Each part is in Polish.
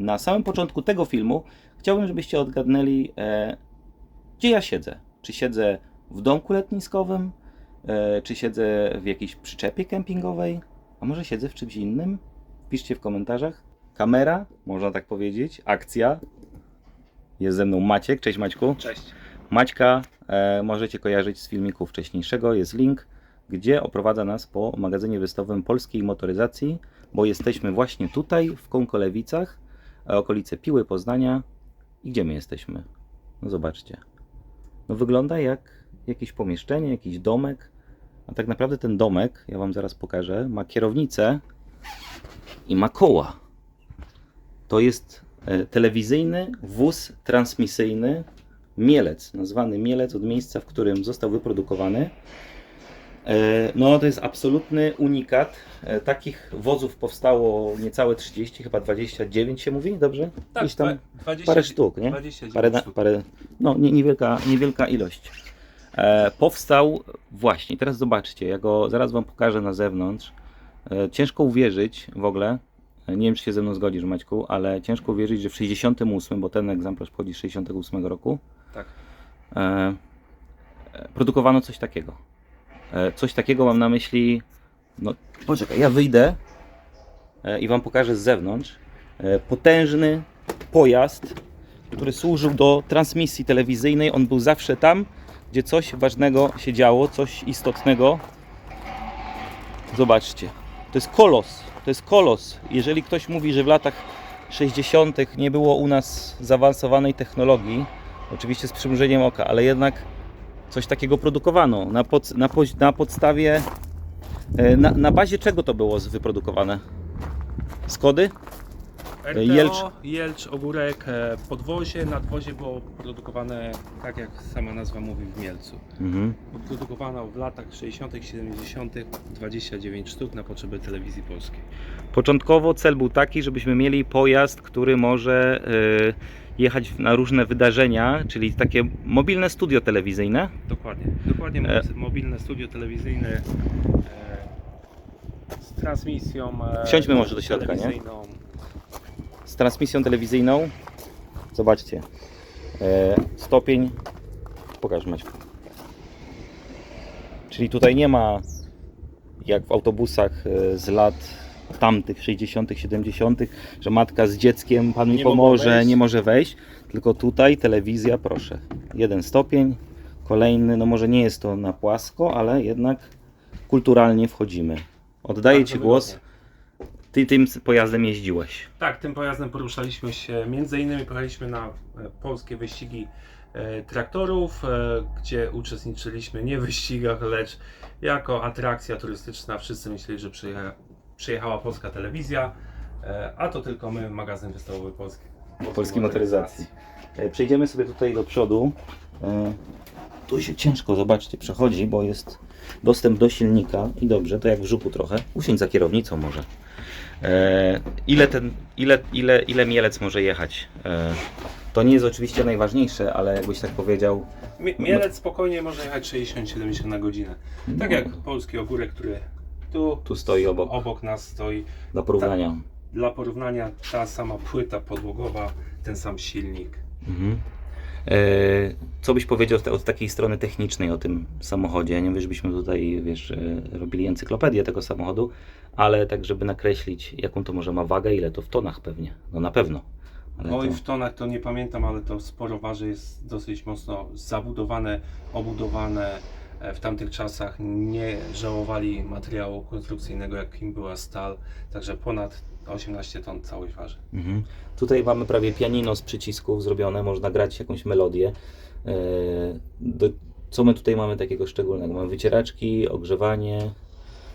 na samym początku tego filmu chciałbym, żebyście odgadnęli, e, gdzie ja siedzę. Czy siedzę w domku letniskowym, e, czy siedzę w jakiejś przyczepie kempingowej, a może siedzę w czymś innym? Piszcie w komentarzach. Kamera, można tak powiedzieć, akcja. Jest ze mną Maciek. Cześć Maćku. Cześć. Maćka e, możecie kojarzyć z filmiku wcześniejszego. Jest link, gdzie oprowadza nas po magazynie wystawiowym polskiej motoryzacji, bo jesteśmy właśnie tutaj, w Kąkolewicach, okolice Piły Poznania. I gdzie my jesteśmy? No zobaczcie. No wygląda jak jakieś pomieszczenie, jakiś domek. A tak naprawdę ten domek, ja Wam zaraz pokażę, ma kierownicę i ma koła. To jest e, telewizyjny wóz transmisyjny Mielec, nazwany Mielec od miejsca, w którym został wyprodukowany. E, No, to jest absolutny unikat. E, Takich wozów powstało niecałe 30, chyba 29 się mówi, dobrze? Tak, Gdzieś tam dwa- 20, parę sztuk, nie? 29 Parę, sztuk. parę no nie, niewielka, niewielka ilość. E, powstał właśnie, teraz zobaczcie, ja go zaraz Wam pokażę na zewnątrz. E, ciężko uwierzyć w ogóle, e, nie wiem czy się ze mną zgodzisz Maćku, ale ciężko uwierzyć, że w 68, bo ten egzemplarz pochodzi z 68 roku, Tak. e, produkowano coś takiego. E, coś takiego mam na myśli, no poczekaj, ja wyjdę e, i Wam pokażę z zewnątrz. E, potężny pojazd, który służył do transmisji telewizyjnej. On był zawsze tam, gdzie coś ważnego się działo, coś istotnego. Zobaczcie, to jest kolos. To jest kolos. Jeżeli ktoś mówi, że w latach 60. nie było u nas zaawansowanej technologii, oczywiście z przymrużeniem oka, ale jednak coś takiego produkowano. Na, pod, na, na podstawie, e, na, na bazie czego to było wyprodukowane? Skody? RTO, Jelcz. Jelcz. Ogórek, e, podwozie. Nadwozie było produkowane, tak jak sama nazwa mówi, w Mielcu. Mhm. Produkowano w latach 60., 70. 29 sztuk na potrzeby telewizji polskiej. Początkowo cel był taki, żebyśmy mieli pojazd, który może y, jechać na różne wydarzenia, czyli takie mobilne studio telewizyjne. Dokładnie. Dokładnie E. mobilne studio telewizyjne e, z transmisją. E, Wsiądźmy może do środka, nie? z transmisją telewizyjną. Zobaczcie. E, stopień. Pokaż Maćku. Czyli tutaj nie ma jak w autobusach z lat tamtych 60., 70., że matka z dzieckiem, pan mi Nie pomoże, nie może wejść. Tylko tutaj telewizja, proszę. Jeden stopień, kolejny, no może nie jest to na płasko, ale jednak kulturalnie wchodzimy. Oddaję Bardzo Ci głos. wygodnie. Ty tym pojazdem jeździłeś. Tak, tym pojazdem poruszaliśmy się, między innymi pojechaliśmy na e, polskie wyścigi e, traktorów, e, gdzie uczestniczyliśmy nie w wyścigach, lecz jako atrakcja turystyczna. Wszyscy myśleli, że przyjecha, przyjechała polska telewizja, e, a to tylko my, magazyn wystawowy Polski. polskiej motoryzacji. E, Przejdziemy sobie tutaj do przodu. E, Tu się ciężko, zobaczcie, przechodzi, bo jest dostęp do silnika i dobrze, to jak w żuku trochę. Usiądź za kierownicą może. Ile ten, ile, ile, ile mielec może jechać? To nie jest oczywiście najważniejsze, ale jakbyś tak powiedział, Mie- Mielec spokojnie może jechać 60-70 na godzinę. Tak jak polski ogórek, który tu, tu stoi obok, obok nas stoi. do porównania. Dla porównania ta sama płyta podłogowa, ten sam silnik. Mhm. E, Co byś powiedział od, od takiej strony technicznej o tym samochodzie? Ja nie wiem, żebyśmy tutaj, wiesz, e, robili encyklopedię tego samochodu, ale tak, żeby nakreślić, jaką to może ma wagę, ile to w tonach pewnie. No na pewno. Ale Oj, to... w tonach to nie pamiętam, ale to sporo waży, jest dosyć mocno zabudowane, obudowane. W tamtych czasach nie żałowali materiału konstrukcyjnego, jakim była stal, także ponad 18 ton całość waży. mhm. Tutaj mamy prawie pianino z przycisków zrobione, można grać jakąś melodię. E, Do... Co my tutaj mamy takiego szczególnego? Mamy wycieraczki, ogrzewanie,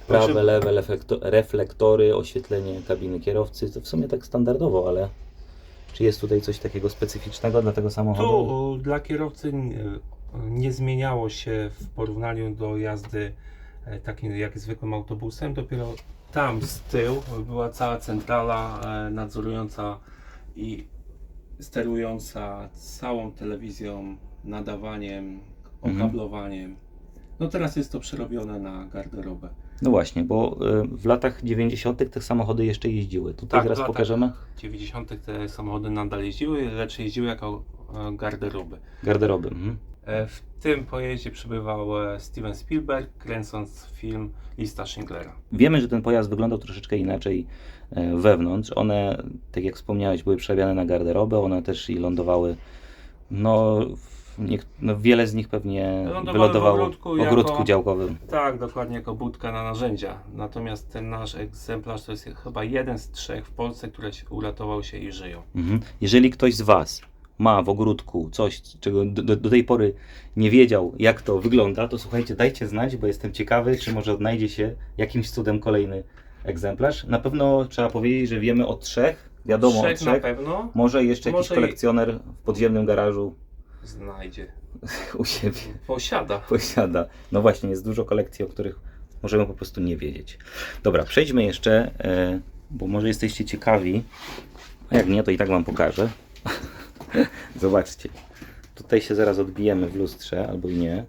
prawe, Znaczy- lewe reflekto- reflektory, oświetlenie kabiny kierowcy. To w sumie tak standardowo, ale czy jest tutaj coś takiego specyficznego dla tego samochodu? Tu dla kierowcy nie, zmieniało się w porównaniu do jazdy e, takim jak zwykłym autobusem. Dopiero tam z tyłu była cała centrala e, nadzorująca i sterująca całą telewizją, nadawaniem, Mhm. okablowaniem. No teraz jest to przerobione na garderobę. No właśnie, bo y, w latach 90. te samochody jeszcze jeździły. Tutaj Tak, w latach pokażemy 90. te samochody nadal jeździły, lecz jeździły jako e, garderoby. garderoby. Mhm. E, W tym pojeździe przybywał e, Steven Spielberg, kręcąc film Lista Schindlera. Wiemy, że ten pojazd wyglądał troszeczkę inaczej e, wewnątrz. One, tak jak wspomniałeś, były przerabiane na garderobę, one też i lądowały, no, no wiele z nich pewnie Lądowały wylądowało ogródku w ogródku jako- działkowym. Tak, dokładnie jako budka na narzędzia. Natomiast ten nasz egzemplarz to jest chyba jeden z trzech w Polsce, które uratował się i żyją. Mhm. Jeżeli ktoś z Was ma w ogródku coś, czego do, do, tej pory nie wiedział, jak to wygląda, to słuchajcie, dajcie znać, bo jestem ciekawy, czy może odnajdzie się jakimś cudem kolejny egzemplarz. Na pewno trzeba powiedzieć, że wiemy o trzech, wiadomo trzech o trzech. na pewno Może jeszcze jakiś Może i- kolekcjoner w podziemnym garażu znajdzie. u siebie Posiada. posiada. No właśnie, jest dużo kolekcji, o których możemy po prostu nie wiedzieć. Dobra, przejdźmy jeszcze, e, bo może jesteście ciekawi, a jak nie, to i tak Wam pokażę. Zobaczcie. Tutaj się zaraz odbijemy w lustrze, albo i nie.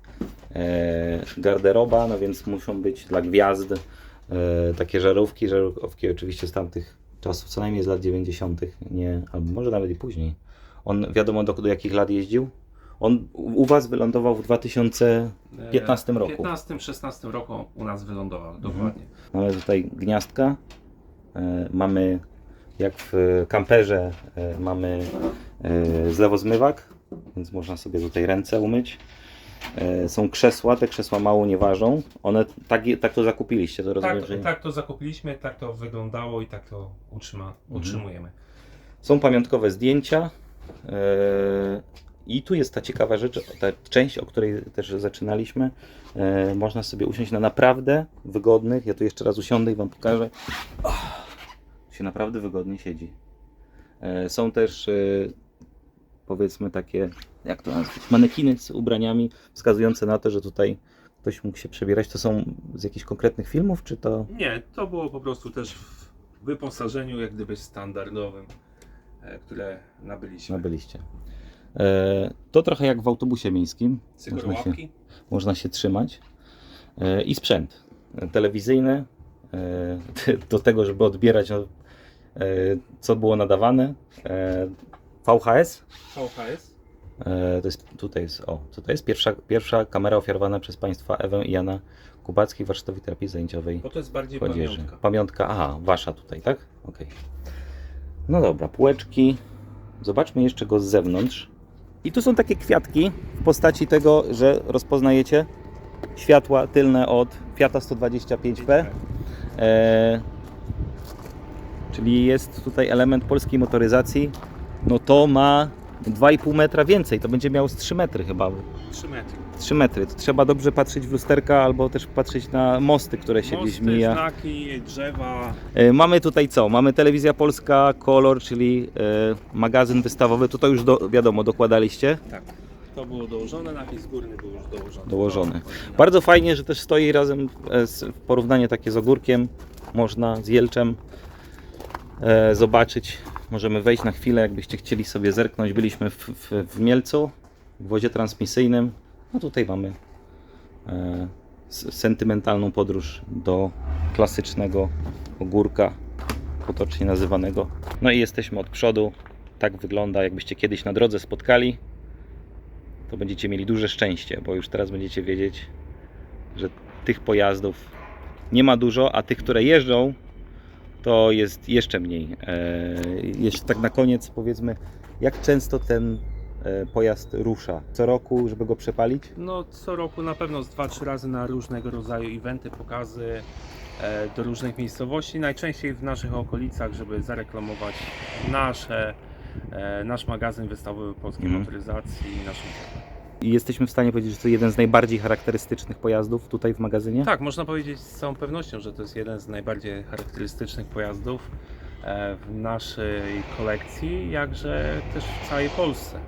E, garderoba, no więc muszą być dla gwiazd e, takie żarówki, żarówki oczywiście z tamtych czasów, co najmniej z lat 90., nie, albo może nawet i później. On wiadomo do, do jakich lat jeździł? On u Was wylądował w 2015 E, roku. W 15-16 roku u nas wylądował, Mhm. dokładnie. Mamy tutaj gniazdka. E, mamy jak w kamperze e, mamy e, zlewozmywak, więc można sobie tutaj ręce umyć. E, są krzesła, te krzesła mało nie ważą. One tak, tak to zakupiliście, to rozumiem, Tak, że tak to zakupiliśmy, tak to wyglądało i tak to utrzyma, Mhm. utrzymujemy. Są pamiątkowe zdjęcia. I tu jest ta ciekawa rzecz, ta część, o której też zaczynaliśmy. Można sobie usiąść na naprawdę wygodnych. Ja tu jeszcze raz usiądę i Wam pokażę. Oh, się naprawdę wygodnie siedzi. E, Są też e, powiedzmy takie, jak to nazwać, manekiny z ubraniami wskazujące na to, że tutaj ktoś mógł się przebierać. To są z jakichś konkretnych filmów, czy to Nie, to było po prostu też w wyposażeniu jak gdyby standardowym, e, które nabyliśmy. nabyliście? To trochę jak w autobusie miejskim. Można się, można się trzymać. I sprzęt telewizyjny do tego, żeby odbierać no, co było nadawane. E, VHS. VHS. E, To jest tutaj jest, o, co to jest? Pierwsza, pierwsza kamera ofiarowana przez państwa Ewę i Jana Kubackich Warsztatowi Terapii Zajęciowej Bo to jest bardziej Młodzieży. pamiątka. Pamiątka, aha, wasza tutaj, tak? Okej. No dobra, półeczki. Zobaczmy jeszcze go z zewnątrz. I tu są takie kwiatki w postaci tego, że rozpoznajecie światła tylne od Fiata 125P. E, czyli jest tutaj element polskiej motoryzacji. No to ma 2,5 metra więcej. To będzie miało z 3 metry chyba. 3 metry. 3 metry. To trzeba dobrze patrzeć w lusterka albo też patrzeć na mosty, które się gdzieś Mosty, mija. znaki, drzewa. E, Mamy tutaj co? Mamy Telewizja Polska, Kolor, czyli e, magazyn wystawowy. Tutaj już do, wiadomo, dokładaliście. Tak. To było dołożone, napis górny był już dołożony. Dołożony. To. Bardzo fajnie, że też stoi razem e, z, w porównanie takie z ogórkiem. Można z Jelczem zobaczyć. Możemy wejść na chwilę, jakbyście chcieli sobie zerknąć. Byliśmy w, w, w Mielcu, w wozie transmisyjnym. No tutaj mamy e, sentymentalną podróż do klasycznego ogórka, potocznie nazywanego. No i jesteśmy od przodu. Tak wygląda, jakbyście kiedyś na drodze spotkali to będziecie mieli duże szczęście, bo już teraz będziecie wiedzieć, że tych pojazdów nie ma dużo, a tych, które jeżdżą, to jest jeszcze mniej. Jeszcze tak na koniec powiedzmy, jak często ten e, pojazd rusza? Co roku, żeby go przepalić? No co roku na pewno z 2-3 razy na różnego rodzaju eventy, pokazy e, do różnych miejscowości, najczęściej w naszych okolicach, żeby zareklamować nasze, e, nasz magazyn wystawowy polskiej Mhm. motoryzacji i naszą I jesteśmy w stanie powiedzieć, że to jeden z najbardziej charakterystycznych pojazdów tutaj w magazynie? Tak, można powiedzieć z całą pewnością, że to jest jeden z najbardziej charakterystycznych pojazdów e, w naszej kolekcji, jakże też w całej Polsce.